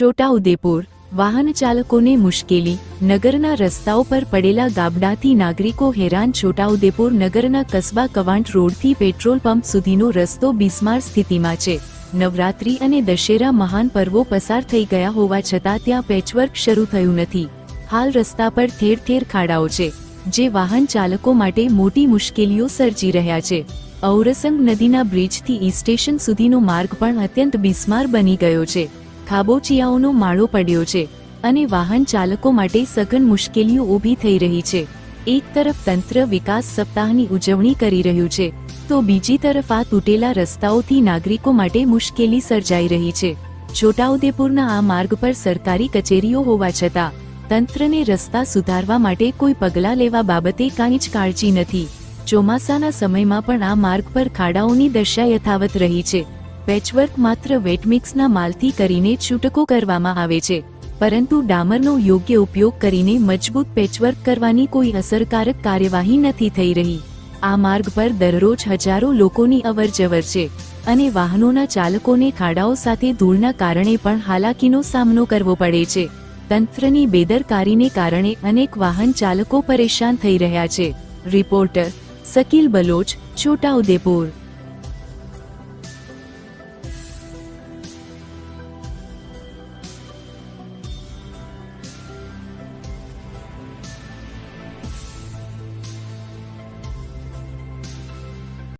છોટાઉદેપુર, વાહન ચાલકોને મુશ્કેલી, નગરના રસ્તાઓ પર પડેલા ગાબડાથી નાગરિકો હેરાન છોટાઉદેપુર નગરના કસ્બા કવાંટ રોડથી પેટ્રોલ પંપ સુધીનો રસ્તો બિસ્માર સ્થિતિમાં છે. નવરાત્રી અને દશેરા મહાન પર્વો પસાર થઈ ગયા હોવા છતાં ત્યાં પેચવર્ક શરૂ થયું નથી. હાલ રસ્તા પર ઠેર ઠેર ખાડાઓ છે, જે વાહન ચાલકો માટે મોટી મુશ્કેલીઓ સર્જી રહ્યા છે. ઔરસંગ નદીના બ્રિજથી ઈ સ્ટેશન સુધીનો માર્ગ પણ અત્યંત બિસ્માર બની ગયો છે. ખાબોચિયાઓનો માળો પડ્યો છે અને વાહન ચાલકો માટે સઘન મુશ્કેલીઓ ઊભી થઈ રહી છે. એક તરફ તંત્ર વિકાસ સપ્તાહની ઉજવણી કરી રહ્યું છે, તો બીજી તરફ આ તૂટેલા રસ્તાઓથી નાગરિકો માટે મુશ્કેલી સર્જાઈ રહી છે. છોટાઉદેપુરના આ માર્ગ પર સરકારી કચેરીઓ હોવા છતાં, તંત્રને રસ્તા સુધારવા માટે કોઈ પગલાં લેવા બાબતે કાંઈ જ કાળજી નથી. ચોમાસાના સમયમાં પણ આ માર્ગ પર ખાડાઓની દશા યથાવત રહી છે. પેચવર્ક માત્ર વેટમિક્સના માલથી કરીને છૂટકો કરવામાં આવે છે, પરંતુ ડામરનો યોગ્ય ઉપયોગ કરીને મજબૂત પેચવર્ક કરવાની કોઈ અસરકારક કાર્યવાહી નથી થઈ રહી. આ માર્ગ પર દરરોજ હજારો લોકોની અવરજવર છે અને વાહનોના ચાલકોને ખાડાઓ સાથે ધૂળના કારણે પણ હાલાકીનો સામનો કરવો પડે છે. તંત્રની બેદરકારીને કારણે અનેક વાહન ચાલકો પરેશાન થઈ રહ્યા છે. રિપોર્ટર શકીલ બલોચ છોટાઉદેપુર